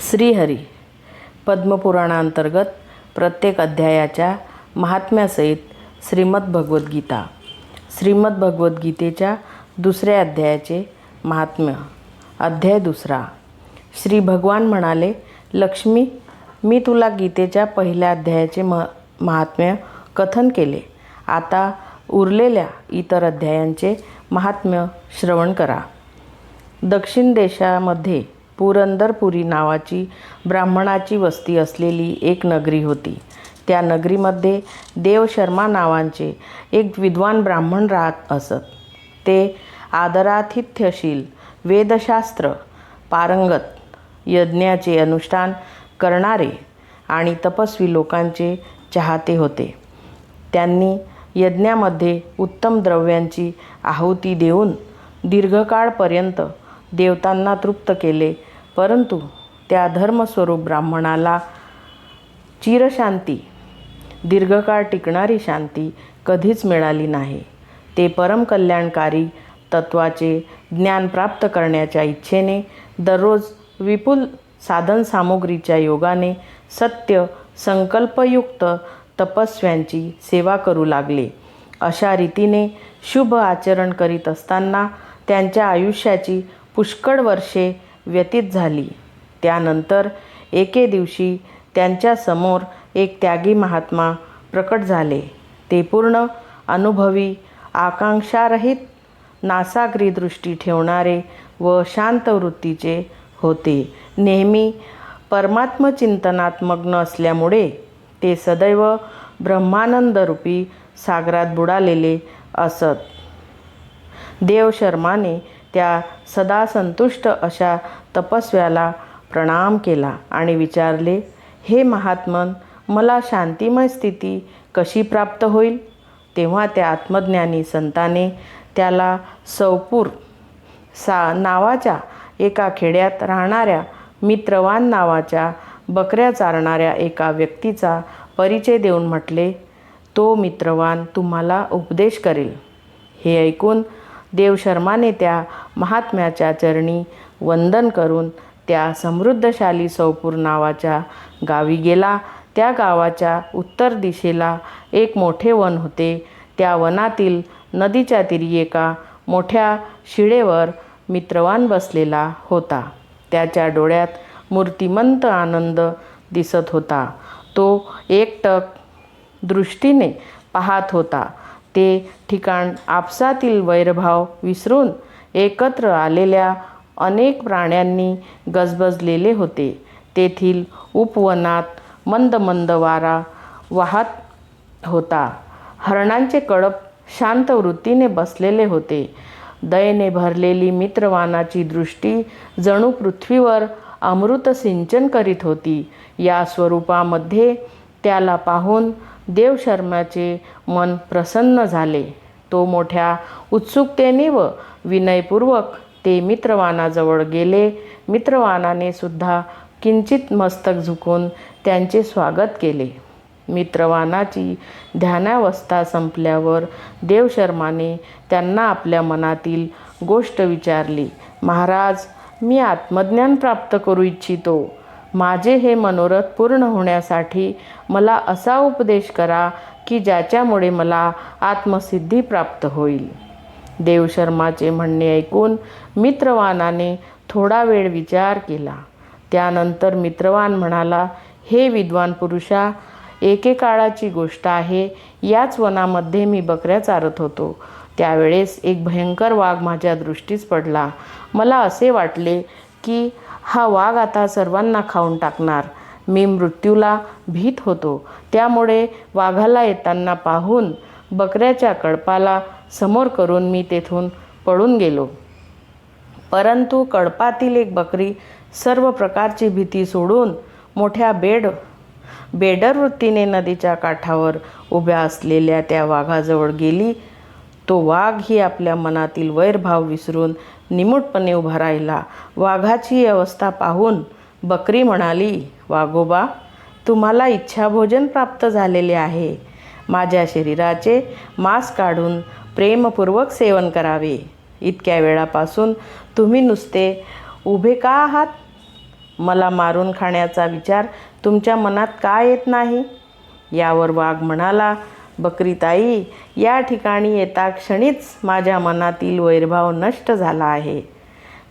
श्रीहरी पद्मपुराणांतर्गत प्रत्येक अध्यायाच्या महात्म्यासहित श्रीमद भगवद्गीता श्रीमद भगवद्गीतेच्या दुसऱ्या अध्यायाचे महात्म्य. अध्याय दुसरा. श्री भगवान म्हणाले लक्ष्मी मी तुला गीतेच्या पहिल्या अध्यायाचे म महात्म्य कथन केले. आता उरलेल्या इतर अध्यायांचे महात्म्य श्रवण करा. दक्षिण देशामध्ये पुरंदरपुरी नावाची ब्राह्मणाची वस्ती असलेली एक नगरी होती. त्या नगरीमध्ये देवशर्मा नावांचे एक विद्वान ब्राह्मण राहत असत. ते आदरातिथ्यशील वेदशास्त्र पारंगत यज्ञाचे अनुष्ठान करणारे आणि तपस्वी लोकांचे चाहते होते. त्यांनी यज्ञामध्ये उत्तम द्रव्यांची आहुती देऊन दीर्घकाळपर्यंत देवतांना तृप्त केले परंतु त्या धर्मस्वरूप ब्राह्मणाला चिरशांती दीर्घकाळ टिकणारी शांती कधीच मिळाली नाही. ते परमकल्याणकारी तत्वाचे ज्ञान प्राप्त करण्याच्या इच्छेने दररोज विपुल साधनसामुग्रीच्या योगाने सत्य संकल्पयुक्त तपस्व्यांची सेवा करू लागले. अशा रीतीने शुभ आचरण करीत असताना त्यांच्या आयुष्याची पुष्कळ वर्षे व्यतीत झाली. त्यानंतर एके दिवशी त्यांच्यासमोर एक त्यागी महात्मा प्रकट झाले. ते पूर्ण अनुभवी आकांक्षारहित नासाग्री दृष्टी ठेवणारे व शांत वृत्तीचे होते. नेहमी परमात्मचिंतनात मग्न असल्यामुळे ते सदैव ब्रह्मानंदरूपी सागरात बुडालेले असत. देवशर्माने त्या सदा संतुष्ट अशा तपस्व्याला प्रणाम केला आणि विचारले हे महात्मन मला शांतिमय स्थिती कशी प्राप्त होईल? तेव्हा त्या आत्मज्ञानी संताने त्याला सौपूर सा नावाच्या एका खेड्यात राहणाऱ्या मित्रवान नावाच्या बकऱ्या चारणाऱ्या एका व्यक्तीचा परिचय देऊन म्हटले तो मित्रवान तुम्हाला उपदेश करेल. हे ऐकून देवशर्माने त्या महात्म्याच्या चरणी वंदन करून त्या समृद्धशाली सौपूर नावाच्या गावी गेला. त्या गावाच्या उत्तर दिशेला एक मोठे वन होते. त्या वनातील नदीच्या तिरी एका मोठ्या शिळेवर मित्रवान बसलेला होता. त्याच्या डोळ्यात मूर्तिमंत आनंद दिसत होता. तो एकटक दृष्टीने पाहत होता. ते ठिकाण आपसातील वैरभाव विसरून एकत्र आलेल्या अनेक प्राण्यांनी गजबजलेले होते. तेथील उपवनात मंद मंद वारा वाहत होता. हरणांचे कळप शांत वृत्तीने बसलेले होते. दयेने भरलेली मित्रवानाची दृष्टी जणू पृथ्वीवर अमृत सिंचन करीत होती. या स्वरूपामध्ये त्याला पाहून देवशर्माचे मन प्रसन्न झाले. तो मोठ्या उत्सुकतेने व विनयपूर्वक ते मित्रवानाजवळ गेले. मित्रवानाने सुद्धा किंचित मस्तक झुकून त्यांचे स्वागत केले. मित्रवानाची ध्यानावस्था संपल्यावर देवशर्माने त्यांना आपल्या मनातील गोष्ट विचारली महाराज मी आत्मज्ञान प्राप्त करू इच्छितो. माझे हे मनोरथ पूर्ण होण्यासाठी मला असा उपदेश करा की ज्याच्यामुळे मला आत्मसिद्धी प्राप्त होईल. देवशर्माचे म्हणणे ऐकून मित्रवानाने थोडा वेळ विचार केला. त्यानंतर मित्रवान म्हणाला हे विद्वान पुरुषा एकेकाळाची गोष्ट आहे. याच वनामध्ये मी बकऱ्या चारत होतो. त्यावेळेस एक भयंकर वाघ माझ्या दृष्टीस पडला. मला असे वाटले की हा वाघ आता सर्वांना खाऊन टाकणार. मी मृत्यूला भीत होतो. त्यामुळे वाघाला येताना पाहून बकऱ्याच्या कळपाला समोर करून मी तेथून पळून गेलो. परंतु कळपातील एक बकरी सर्व प्रकारची भीती सोडून मोठ्या बेड बेडर वृत्तीने नदीच्या काठावर उभ्या असलेल्या त्या वाघाजवळ गेली. तो वाघ ही आपल्या मनातील वैरभाव विसरून निमूटपणे उभा राहिला. वाघाची अवस्था पाहून बकरी म्हणाली वाघोबा तुम्हाला इच्छाभोजन प्राप्त झालेले आहे. माझ्या शरीराचे मांस काढून प्रेमपूर्वक सेवन करावे. इतक्या वेळापासून तुम्ही नुसते उभे का आहात? मला मारून खाण्याचा विचार तुमच्या मनात का येत नाही यावर वाघ म्हणाला बकरीताई या ठिकाणी येता क्षणीच माझ्या मनातील वैरभाव नष्ट झाला आहे.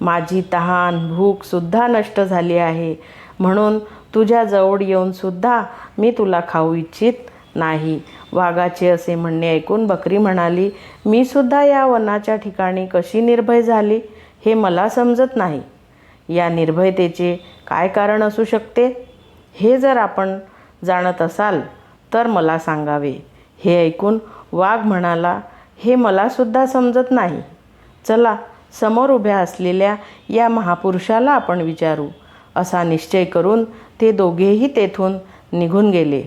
माझी तहान भूकसुद्धा नष्ट झाली आहे. म्हणून तुझ्याजवळ येऊनसुद्धा मी तुला खाऊ इच्छित नाही. वाघाचे असे म्हणणे ऐकून बकरी म्हणाली मी सुद्धा या वनाच्या ठिकाणी कशी निर्भय झाली हे मला समजत नाही. या निर्भयतेचे काय कारण असू शकते? हे जर आपण जाणत असाल तर मला सांगावे. हे ऐकून वाघ म्हणाला हे मलासुद्धा समजत नाही. चला समोर उभ्या असलेल्या या महापुरुषाला आपण विचारू. असा निश्चय करून ते दोघेही तेथून निघून गेले.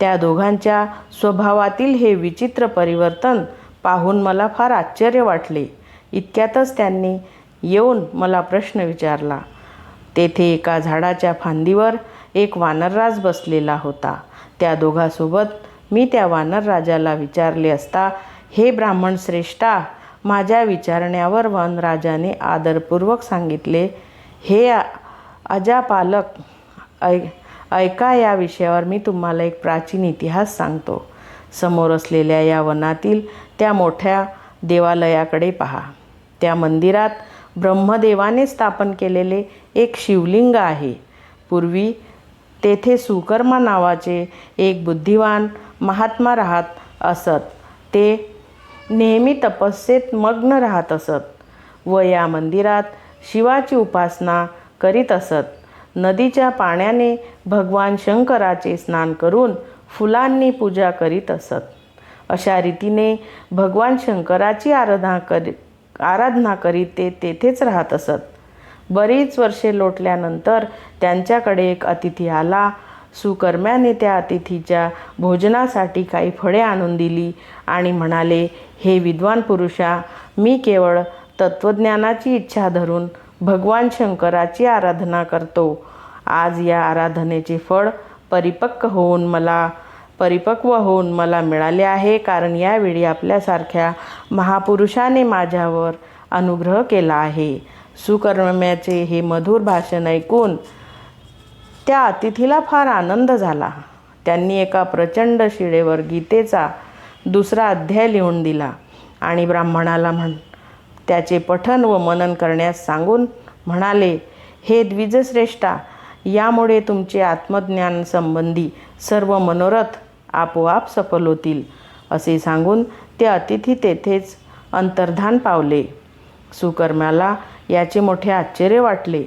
त्या दोघांच्या स्वभावातील हे विचित्र परिवर्तन पाहून मला फार आश्चर्य वाटले. इतक्यातच त्यांनी येऊन मला प्रश्न विचारला. तेथे एका झाडाच्या फांदीवर एक वानरराज बसलेला होता. त्या दोघांसोबत मी त्या वानरराजाला विचारले असता हे ब्राह्मण श्रेष्ठा माझ्या विचारण्यावर वनराजाने आदरपूर्वक सांगितले हे अजापालक ऐ ऐका या विषयावर मी तुम्हाला एक प्राचीन इतिहास सांगतो. समोर असलेल्या या वनातील त्या मोठ्या देवालयाकडे पहा. त्या मंदिरात ब्रह्मदेवाने स्थापन केलेले एक शिवलिंग आहे. पूर्वी तेथे सुकर्मा नावाचे एक बुद्धिवान महात्मा राहत असत. ते नेहमी तपस्येत मग्न राहत असत व या मंदिरात शिवाची उपासना करीत असत. नदीच्या पाण्याने भगवान शंकराचे स्नान करून फुलांनी पूजा करीत असत. अशा रीतीने भगवान शंकराची आराधना करी आराधना करीत ते तेथेच राहत असत. बरीच वर्षे लोटल्यानंतर त्यांच्याकडे एक अतिथी आला. सुकर्म्याने त्या अतिथीच्या भोजनासाठी काही फळे आणून दिली आणि म्हणाले हे विद्वान पुरुषा मी केवळ तत्त्वज्ञानाची इच्छा धरून भगवान शंकराची आराधना करतो. आज या आराधनेचे फळ परिपक्व होऊन मला परिपक्व होऊन मला मिळाले आहे कारण यावेळी आपल्यासारख्या महापुरुषाने माझ्यावर अनुग्रह केला आहे. सुकर्म्याचे हे मधुर भाषण ऐकून त्या अतिथीला फार आनंद झाला. त्यांनी एका प्रचंड शिळेवर गीतेचा दुसरा अध्याय लिहून दिला आणि ब्राह्मणाला म्हण त्याचे पठन व मनन करण्यास सांगून म्हणाले हे द्विजश्रेष्ठा यामुळे तुमचे आत्मज्ञान संबंधी सर्व मनोरथ आपोआप सफल होतील असे सांगून ते अतिथी तेथेच अंतर्धान पावले. सुकर्म्याला याचे मोठे आश्चर्य वाटले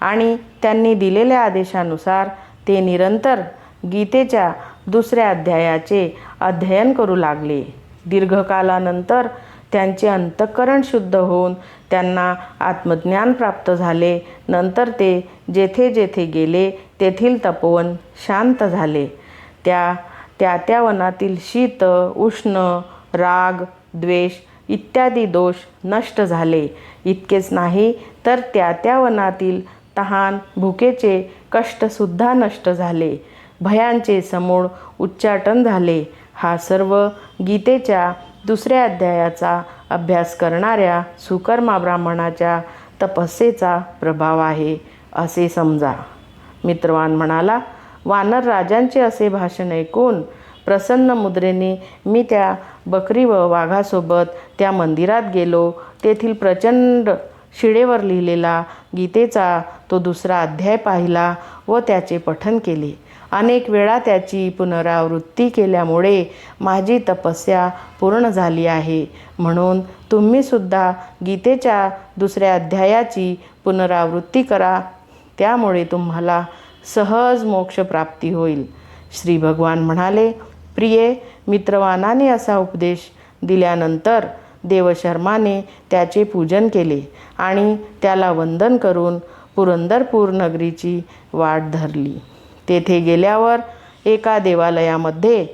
आणि त्यांनी दिलेल्या आदेशानुसार ते निरंतर गीतेच्या दुसऱ्या अध्यायाचे अध्ययन करू लागले. दीर्घकालानंतर त्यांचे अंतःकरण शुद्ध होऊन त्यांना आत्मज्ञान प्राप्त झाले. नंतर ते जेथे जेथे गेले तेथील तपोवन शांत झाले. त्या त्या त्या वनातील शीत उष्ण राग द्वेष इत्यादी दोष नष्ट झाले. इतकेच नाही तर त्या त्या वनातील तहान भुकेचे कष्टसुद्धा नष्ट झाले. भयांचे समूळ उच्चाटन झाले. हा सर्व गीतेच्या दुसऱ्या अध्यायाचा अभ्यास करणाऱ्या सुकर्मा ब्राह्मणाच्या तपस्येचा प्रभाव आहे असे समजा. मित्रवान म्हणाला वानर राजांचे असे भाषण ऐकून प्रसन्न मुद्रेने मी त्या बकरी व वाघासोबत त्या मंदिरात गेलो. तेथील प्रचंड शिळेवर लिहिलेला गीतेचा तो दुसरा अध्याय पाहिला व त्याचे पठन केले. अनेक वेळा त्याची पुनरावृत्ती केल्यामुळे माझी तपस्या पूर्ण झाली आहे. म्हणून तुम्हीसुद्धा गीतेच्या दुसऱ्या अध्यायाची पुनरावृत्ती करा. त्यामुळे तुम्हाला सहज मोक्षप्राप्ती होईल. श्री भगवान म्हणाले प्रिये मित्रवानाने असा उपदेश दिल्यानंतर देवशर्माने त्याचे पूजन केले आणि त्याला वंदन करून पुरंदरपूर नगरीची वाट धरली. तेथे गेल्यावर एका देवालयामध्ये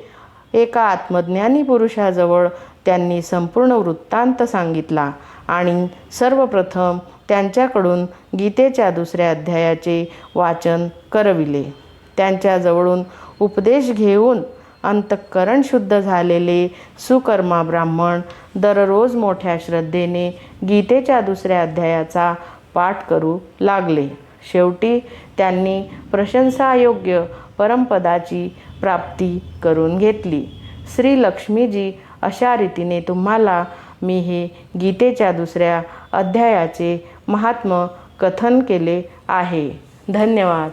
एका आत्मज्ञानी पुरुषाजवळ त्यांनी संपूर्ण वृत्तांत सांगितला आणि सर्वप्रथम त्यांच्याकडून गीतेच्या दुसऱ्या अध्यायाचे वाचन करविले. त्यांच्याजवळून उपदेश घेऊन अंतःकरण शुद्ध झालेले सुकर्मा ब्राह्मण दररोज मोठ्या श्रद्धेने गीतेच्या दुसऱ्या अध्यायाचा पाठ करू लागले. शेवटी त्यांनी प्रशंसायोग्य परमपदाची प्राप्ती करून घेतली. श्री लक्ष्मीजी अशा रीतीने तुम्हाला मी हे गीतेच्या दुसऱ्या अध्यायाचे महात्म कथन केले आहे. धन्यवाद.